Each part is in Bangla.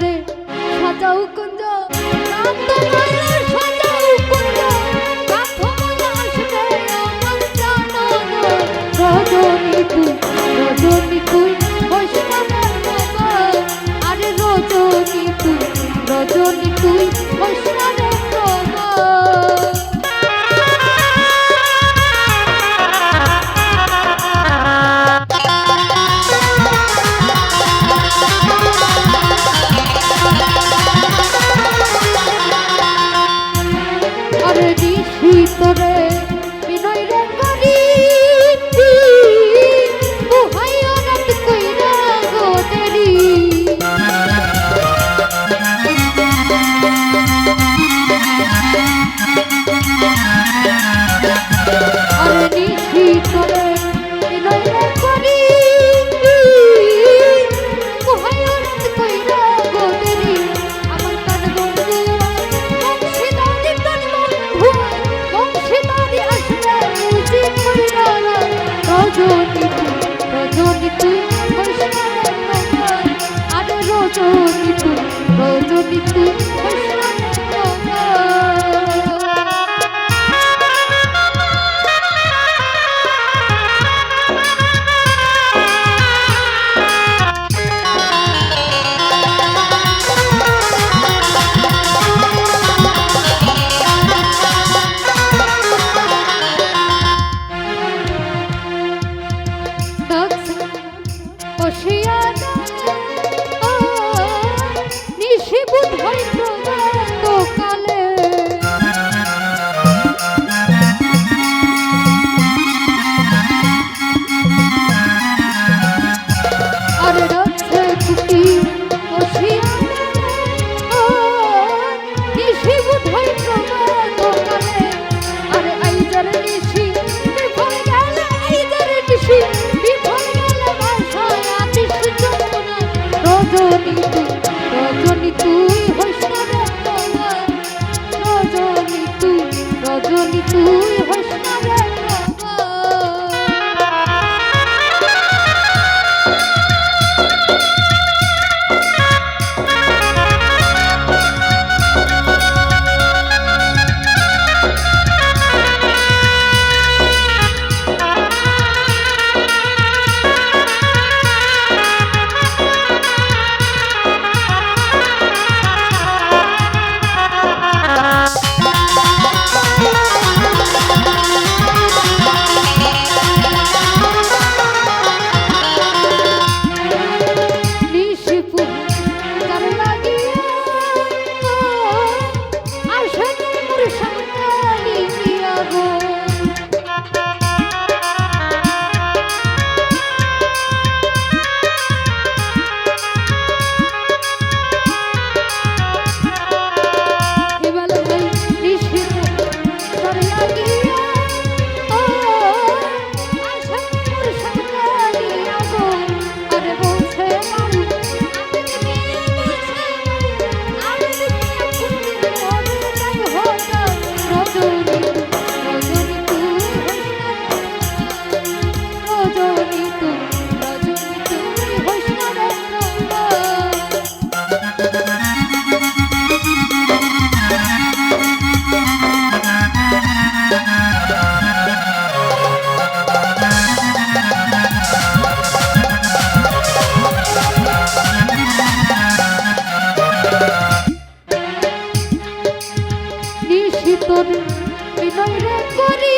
রে সাজাও কুঞ্জ কান্ত মায়ের সাজাও কুঞ্জ কান্ত আসবে আমার জানো রজনী তুই রজনী তুই বৈষ্ণবের বাবা আরে রজনী তুই রজনী তুই বৈষ্ণবের যদি তুই হয় করি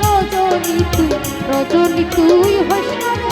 রজনী তুই রজনী তুই হসরে